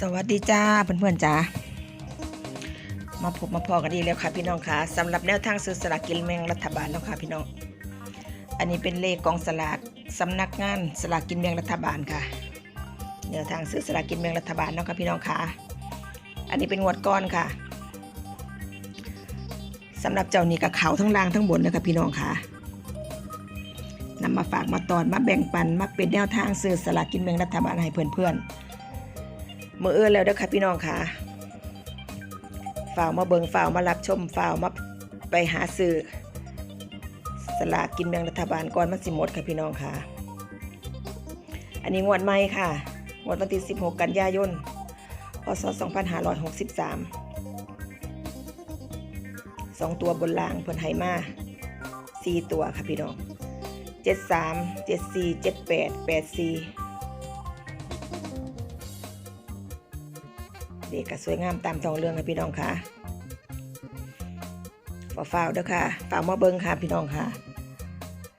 สวัสดีจ้าเพื่อนๆจ้ามาพบมาพอกันอีกแล้วค่ะพี่น้องค่ะสำหรับแนวทางซื้อสลากกินแบ่งรัฐบาลเนาะค่ะพี่น้อง อันนี้เป็นเลขกองสลากสำนักงานสลากกินแบ่งรัฐบาลค่ะแนวทางซื้อสลากกินแบ่งรัฐบาลเนาะค่ะพี่น้องค่ะ อันนี้เป็นงวดก้อนค่ะสำหรับเจ้านี่กับเขาทั้งล่างทั้งบนนะคะพี่น้องค่ะนำมาฝากมาตอนมาแบ่งปันมาเป็นแนวทางซื้อสลากกินแบ่งรัฐบาลให้เพื่อนๆ มือเอื้อแล้วเด้อค่ะพี่น้องค่ะฝ่าวมาเบิงฝ่าวมารับชมฝ่าวมาไปหาซื้อสลากกินแบ่งรัฐบาลก่อนมันสิหมดค่ะพี่น้องค่ะ อันนี้งวดใหม่ค่ะงวดวันที่ 16 กันยายน พศ 2563สองตัวบนล่างเพิ่นให้มาสี่ตัวค่ะพี่น้อง 73 74 78 84 เด็กก็สวยงามตามทองเรื่องค่ะพี่น้องค่ะฝาฝาวเด้อค่ะฝากมาเบิ้งค่ะพี่น้องค่ะ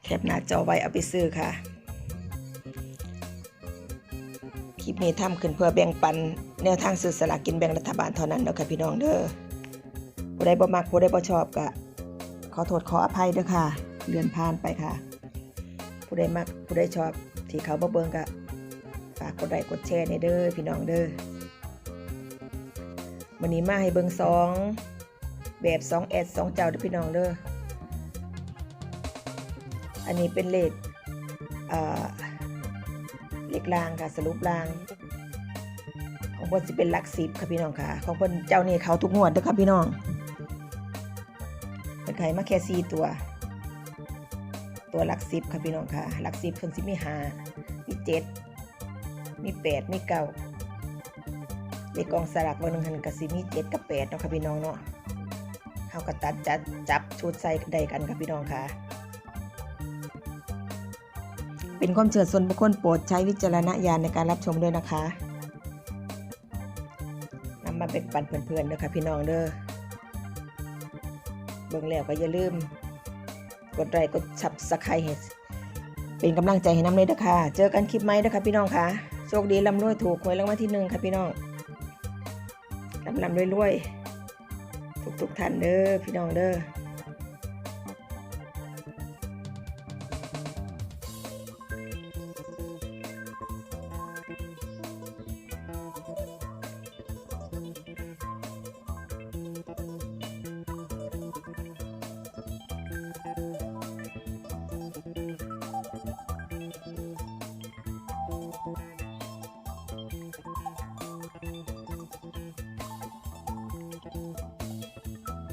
แคปหน้าจอไว้เอาไปซื้อค่ะ คลิปนี้ทำขึ้นเพื่อแบ่งปันแนวทางซื้อสลากกินแบ่งรัฐบาลเท่านั้นเด้อค่ะพี่น้องเด้อผู้ใดบ่มักผู้ใดบ่ชอบก็ขอโทษขออภัยเด้อค่ะ เลื่อนผ่านไปค่ะ ผู้ใดมักผู้ใดชอบที่เขาบ่เบิ่งก็ฝากกดไลค์กดแชร์ในเด้อพี่น้องเด้อ วันนี้มาให้เบิงสองแบบสองแอดสองเจ้าเด้อพี่น้องเด้ออันนี้เป็นเลขเลขลางค่ะสรุปลาง ของเพิ่นสิเป็นหลักสิบค่ะพี่น้องค่ะ ของเพิ่นเจ้านี่เขาทุกงวดเด้อค่ะพี่น้องเป็นไข่มาแค่สี่ตัว ตัวหลักสิบค่ะพี่น้องค่ะหลักสิบเพิ่นสิมีห้ามีเจ็ดมีแปดมีเก้า เลขกองสลากวันหนึ่งหันกับสิมีเจ็ดกับแปดเนาะค่ะพี่น้องเนาะเขาก็ตัดจัดจับชุดใส่ได้กันค่ะพี่น้องค่ะ เป็นความเชื่อส่วนบุคคลโปรดใช้วิจารณญาณในการรับชมด้วยนะคะนำมาเป็นปันเพื่อนๆเด้อค่ะพี่น้องเด้อเบิ่งแล้วก็อย่าลืม กดไลค์กดชับสไครต์เป็นกำลังใจให้น้ำเลยเด้อค่ะเจอกันคลิปไหมเด้อค่ะพี่น้องค่ะโชคดีลำรวยถูกหวยรางวัลที่หนึ่งค่ะพี่น้อง ลำลำรวยๆทุกๆท่านเด้อพี่น้องเด้อ